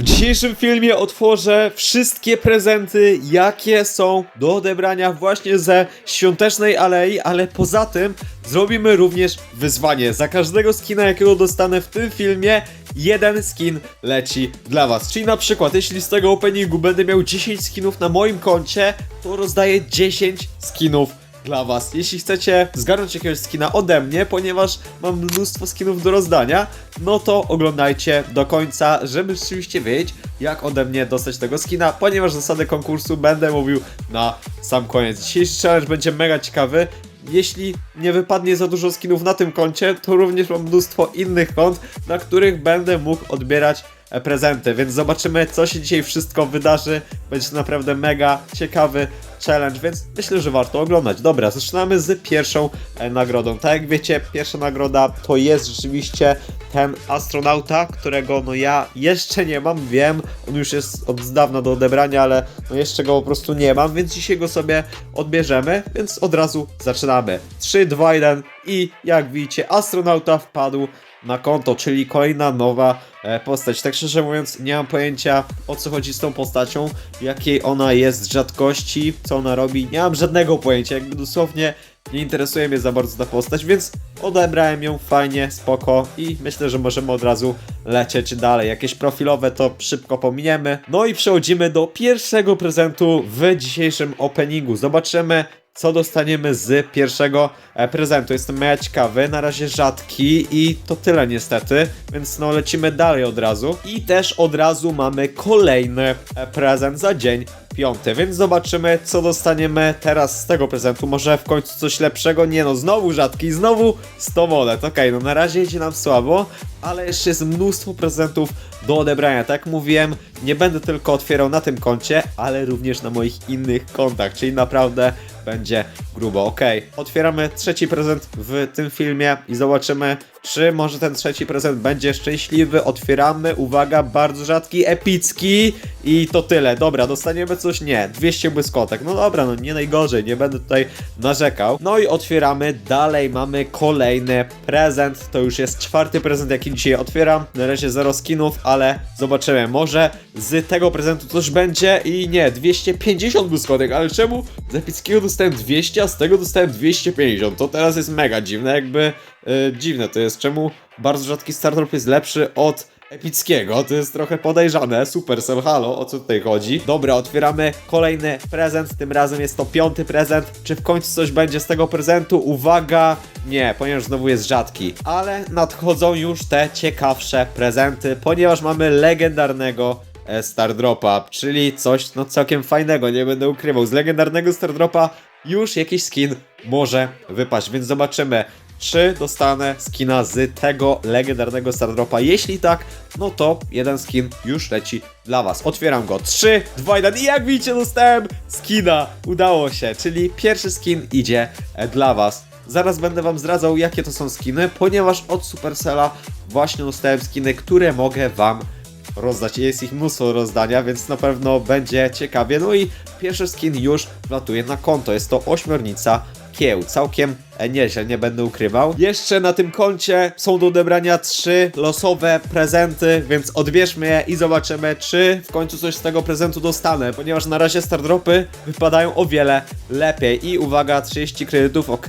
W dzisiejszym filmie otworzę wszystkie prezenty, jakie są do odebrania właśnie ze świątecznej alei, ale poza tym zrobimy również wyzwanie. Za każdego skina, jakiego dostanę w tym filmie, jeden skin leci dla was. Czyli na przykład, jeśli z tego openingu będę miał 10 skinów na moim koncie, to rozdaję 10 skinów dla was. Jeśli chcecie zgarnąć jakiegoś skina ode mnie, ponieważ mam mnóstwo skinów do rozdania, no to oglądajcie do końca, żeby rzeczywiście wiedzieć, jak ode mnie dostać tego skina, ponieważ zasady konkursu będę mówił na sam koniec. Dzisiejszy challenge będzie mega ciekawy. Jeśli nie wypadnie za dużo skinów na tym koncie, to również mam mnóstwo innych kont, na których będę mógł odbierać prezenty, więc zobaczymy, co się dzisiaj wszystko wydarzy. Będzie to naprawdę mega ciekawy challenge, więc myślę, że warto oglądać. Dobra, zaczynamy z pierwszą e, nagrodą. Tak jak wiecie, pierwsza nagroda to jest rzeczywiście ten astronauta, którego no ja jeszcze nie mam, wiem, on już jest od dawna do odebrania, ale no jeszcze go po prostu nie mam, więc dzisiaj go sobie odbierzemy, więc od razu zaczynamy. 3, 2, 1 i jak widzicie, astronauta wpadł na konto, czyli kolejna nowa e, postać. Tak szczerze mówiąc, nie mam pojęcia o co chodzi z tą postacią, jakiej ona jest rzadkości, co ona robi. Nie mam żadnego pojęcia, jakby dosłownie nie interesuje mnie za bardzo ta postać, więc odebrałem ją fajnie, spoko i myślę, że możemy od razu lecieć dalej. Jakieś profilowe to szybko pominiemy. No i przechodzimy do pierwszego prezentu w dzisiejszym openingu. Zobaczymy co dostaniemy z pierwszego e, prezentu. Jestem mega ciekawy, na razie rzadki i to tyle niestety, więc no lecimy dalej od razu. I też od razu mamy kolejny e, prezent za dzień piąty, więc zobaczymy co dostaniemy teraz z tego prezentu. Może w końcu coś lepszego? Nie no, znowu rzadki, znowu 100 monet. Okej, no na razie idzie nam słabo, ale jeszcze jest mnóstwo prezentów do odebrania. Tak jak mówiłem, nie będę tylko otwierał na tym koncie, ale również na moich innych kontach, czyli naprawdę będzie grubo. Okej, otwieramy trzeci prezent w tym filmie i zobaczymy, czy może ten trzeci prezent będzie szczęśliwy. Otwieramy, uwaga, bardzo rzadki, epicki i to tyle. Dobra, dostaniemy coś? Nie, 200 błyskotek. No dobra, no nie najgorzej, nie będę tutaj narzekał. No i otwieramy, dalej mamy kolejny prezent. To już jest czwarty prezent, jaki dzisiaj otwieram. Na razie zero skinów, ale zobaczymy. Może z tego prezentu coś będzie i nie, 250 błyskotek, ale czemu z epickiego dostałem 200, a z tego dostałem 250? To teraz jest mega dziwne, jakby yy, dziwne to jest. Czemu bardzo rzadki startup jest lepszy od epickiego? To jest trochę podejrzane. Supercell, halo, o co tutaj chodzi? Dobra, otwieramy kolejny prezent, tym razem jest to piąty prezent. Czy w końcu coś będzie z tego prezentu? Uwaga! Nie, ponieważ znowu jest rzadki. Ale nadchodzą już te ciekawsze prezenty, ponieważ mamy legendarnego e, Stardropa, czyli coś no całkiem fajnego, nie będę ukrywał. Z legendarnego Stardropa już jakiś skin może wypaść, więc zobaczymy, czy dostanę skina z tego legendarnego Stardropa. Jeśli tak, no to jeden skin już leci dla Was. Otwieram go. 3, 2, 1 i jak widzicie dostałem skina. Udało się, czyli pierwszy skin idzie e, dla Was. Zaraz będę wam zdradzał, jakie to są skiny, ponieważ od Supercella właśnie dostałem skiny, które mogę wam rozdać. Jest ich mnóstwo rozdania, więc na pewno będzie ciekawie. No i pierwszy skin już wlatuje na konto. Jest to ośmiornica kieł. Całkiem nieźle, nie będę ukrywał. Jeszcze na tym koncie są do odebrania trzy losowe prezenty, więc odbierzmy je i zobaczymy, czy w końcu coś z tego prezentu dostanę, ponieważ na razie stardropy wypadają o wiele lepiej. I uwaga, 30 kredytów, ok.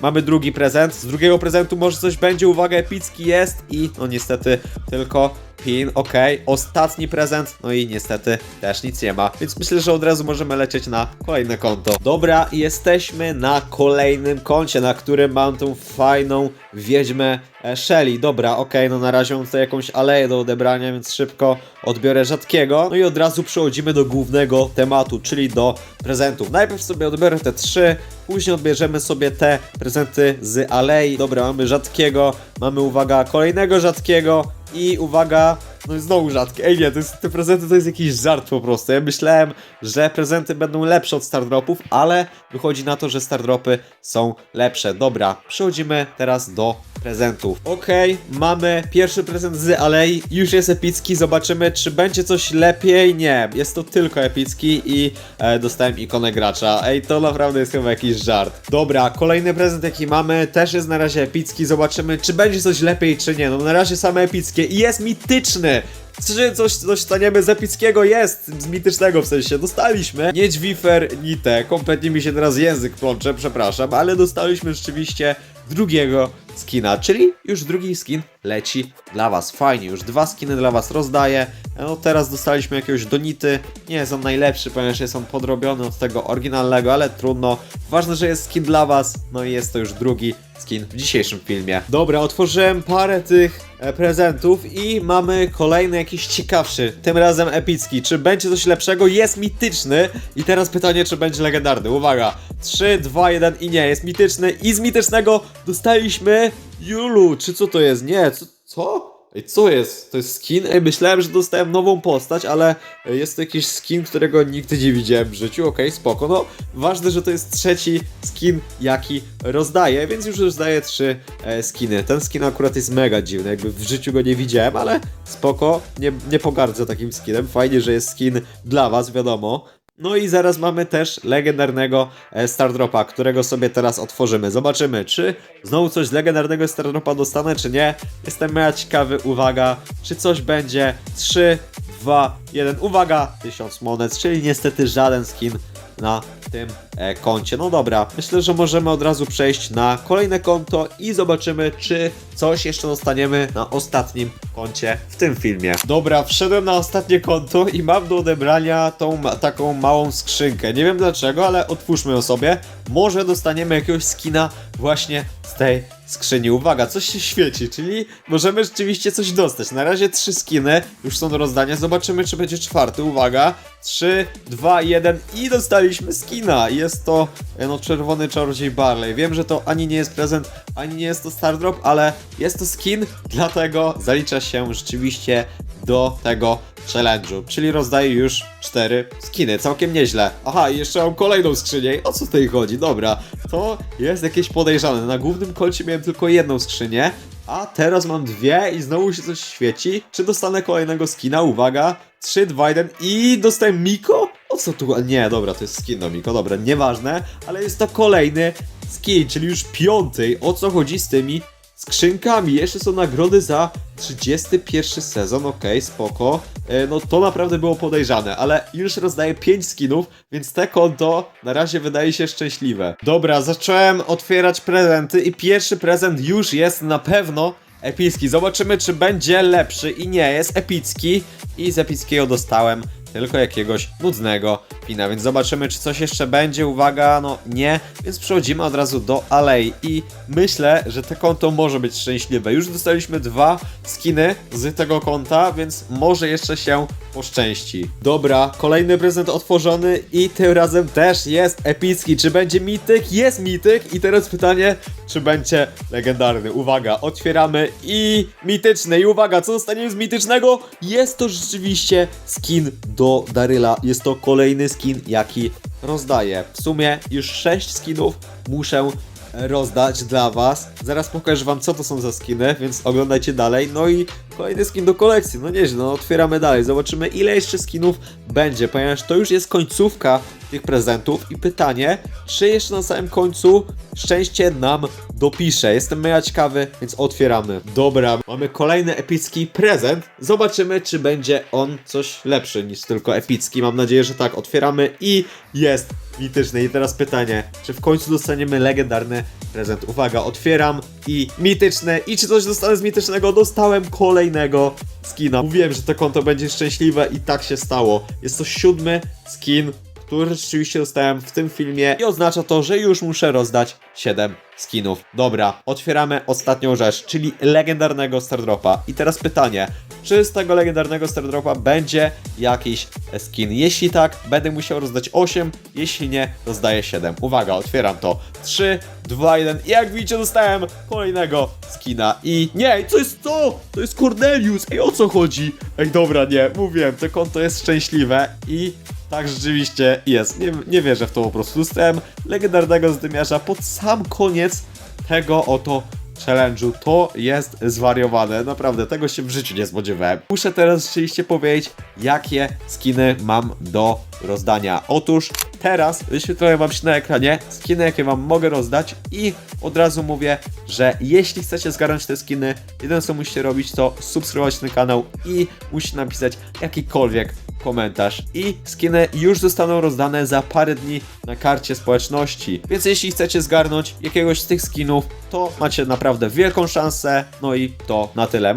Mamy drugi prezent. Z drugiego prezentu może coś będzie, uwaga, epicki jest i no niestety tylko pin, ok. Ostatni prezent, no i niestety też nic nie ma, więc myślę, że od razu możemy lecieć na kolejne konto. Dobra, jesteśmy na kolejnym koncie, na którym mam tą fajną wiedźmę e, Shelly. Dobra, ok, no na razie mam tutaj jakąś aleję do odebrania, więc szybko odbiorę rzadkiego. No i od razu przechodzimy do głównego tematu, czyli do prezentów. Najpierw sobie odbiorę te trzy, później odbierzemy sobie te prezenty z alei. Dobra, mamy rzadkiego, mamy uwaga, kolejnego rzadkiego i uwaga, no i znowu rzadkie. Ej nie, to jest, te prezenty to jest jakiś żart po prostu. Ja myślałem, że prezenty będą lepsze od Stardropów, ale wychodzi na to, że Stardropy są lepsze. Dobra, przechodzimy teraz do prezentów. Okej, mamy pierwszy prezent z alei, już jest epicki, zobaczymy czy będzie coś lepiej. Nie, jest to tylko epicki i e, dostałem ikonę gracza. Ej, to naprawdę jest chyba jakiś żart. Dobra, kolejny prezent jaki mamy też jest na razie epicki, zobaczymy czy będzie coś lepiej czy nie. No na razie same epickie i jest mityczny! Czy coś, coś staniemy z epickiego jest, z mitycznego w sensie, dostaliśmy Niedźwifer Nite, kompletnie mi się teraz język plącze, przepraszam, ale dostaliśmy rzeczywiście drugiego skina, czyli już drugi skin leci dla was, fajnie, już dwa skiny dla was rozdaję, no teraz dostaliśmy jakiegoś Donity, nie jest on najlepszy, ponieważ jest on podrobiony od tego oryginalnego, ale trudno, ważne, że jest skin dla was, no i jest to już drugi skin w dzisiejszym filmie. Dobra, otworzyłem parę tych e, prezentów i mamy kolejny jakiś ciekawszy, tym razem epicki. Czy będzie coś lepszego? Jest mityczny i teraz pytanie, czy będzie legendarny. Uwaga, 3, 2, 1 i nie, jest mityczny i z mitycznego dostaliśmy Julu, czy co to jest? Nie, co? co? Ej, co jest? To jest skin? Ej, myślałem, że dostałem nową postać, ale jest to jakiś skin, którego nigdy nie widziałem w życiu, okej, spoko, no ważne, że to jest trzeci skin, jaki rozdaję, więc już rozdaję trzy e, skiny. Ten skin akurat jest mega dziwny, jakby w życiu go nie widziałem, ale spoko, nie, nie pogardzę takim skinem, fajnie, że jest skin dla was, wiadomo. No i zaraz mamy też legendarnego e, Stardropa, którego sobie teraz otworzymy. Zobaczymy, czy znowu coś z legendarnego Stardropa dostanę, czy nie. Jestem mega ciekawy, uwaga, czy coś będzie. 3, 2, 1, uwaga, 1000 monet, czyli niestety żaden skin na tym e, koncie. No dobra, myślę, że możemy od razu przejść na kolejne konto i zobaczymy, czy coś jeszcze dostaniemy na ostatnim koncie w tym filmie. Dobra, wszedłem na ostatnie konto i mam do odebrania tą taką małą skrzynkę. Nie wiem dlaczego, ale otwórzmy ją sobie. Może dostaniemy jakiegoś skina właśnie z tej skrzyni. Uwaga, coś się świeci, czyli możemy rzeczywiście coś dostać. Na razie trzy skiny już są do rozdania. Zobaczymy, czy będzie czwarty. Uwaga, 3, 2, 1 i dostaliśmy skina. Jest to e, no czerwony czarodziej Barley. Wiem, że to ani nie jest prezent, ani nie jest to Stardrop, ale jest to skin, dlatego zalicza się rzeczywiście do tego challenge'u. Czyli rozdaję już cztery skiny, całkiem nieźle. Aha, i jeszcze mam kolejną skrzynię. O co tutaj chodzi? Dobra, to jest jakieś podejrzane. Na głównym koncie miałem tylko jedną skrzynię, a teraz mam dwie i znowu się coś świeci. Czy dostanę kolejnego skina? Uwaga. 3, 2, 1 i dostałem Miko? O co tu? Nie, dobra, to jest skin do Miko, dobra, nieważne, ale jest to kolejny skin, czyli już piąty. O co chodzi z tymi skrzynkami? Jeszcze są nagrody za 31 sezon, okej, spoko. E, no to naprawdę było podejrzane, ale już rozdaję 5 skinów, więc te konto na razie wydaje się szczęśliwe. Dobra, zacząłem otwierać prezenty i pierwszy prezent już jest na pewno epicki. Zobaczymy, czy będzie lepszy i nie jest epicki. I z epickiego dostałem tylko jakiegoś nudnego pina, więc zobaczymy, czy coś jeszcze będzie. Uwaga, no nie, więc przechodzimy od razu do alei i myślę, że to konto może być szczęśliwe. Już dostaliśmy dwa skiny z tego konta, więc może jeszcze się poszczęści. Dobra, kolejny prezent otworzony i tym razem też jest epicki. Czy będzie mityk? Jest mityk i teraz pytanie, czy będzie legendarny. Uwaga, otwieramy i mityczny. I uwaga, co dostaniemy z mitycznego? Jest to rzeczywiście skin do Daryla. Jest to kolejny skin, jaki rozdaję. W sumie już 6 skinów muszę rozdać dla was. Zaraz pokażę wam co to są za skiny, więc oglądajcie dalej. No i kolejny skin do kolekcji. No nieźle, no otwieramy dalej. Zobaczymy ile jeszcze skinów będzie, ponieważ to już jest końcówka tych prezentów i pytanie, czy jeszcze na samym końcu szczęście nam dopisze. Jestem mega ciekawy, więc otwieramy. Dobra, mamy kolejny epicki prezent. Zobaczymy, czy będzie on coś lepszy niż tylko epicki. Mam nadzieję, że tak. Otwieramy i jest mityczny. I teraz pytanie, czy w końcu dostaniemy legendarny prezent? Uwaga, otwieram i mityczny. I czy coś dostanę z mitycznego? Dostałem kolejnego skina. Mówiłem, że to konto będzie szczęśliwe i tak się stało. Jest to siódmy skin który rzeczywiście dostałem w tym filmie i oznacza to, że już muszę rozdać 7 skinów. Dobra, otwieramy ostatnią rzecz, czyli legendarnego Stardropa. I teraz pytanie, czy z tego legendarnego Stardropa będzie jakiś skin? Jeśli tak, będę musiał rozdać 8, jeśli nie, rozdaję 7. Uwaga, otwieram to. 3, 2, 1 i jak widzicie dostałem kolejnego skina i nie, co jest to? To jest Cornelius, ej o co chodzi? Ej dobra, nie, mówiłem, to konto jest szczęśliwe i tak rzeczywiście jest. Nie, nie wierzę w to po prostu. Dostałem legendarnego zdymiarza pod sam koniec tego oto challenge'u. To jest zwariowane, naprawdę, tego się w życiu nie spodziewałem. Muszę teraz rzeczywiście powiedzieć, jakie skiny mam do rozdania. Otóż teraz wyświetlę wam się na ekranie skiny, jakie wam mogę rozdać i od razu mówię, że jeśli chcecie zgarnąć te skiny, jedyne co musicie robić to subskrybować ten kanał i musicie napisać jakikolwiek komentarz i skiny już zostaną rozdane za parę dni na karcie społeczności. Więc jeśli chcecie zgarnąć jakiegoś z tych skinów, to macie naprawdę wielką szansę. No i to na tyle.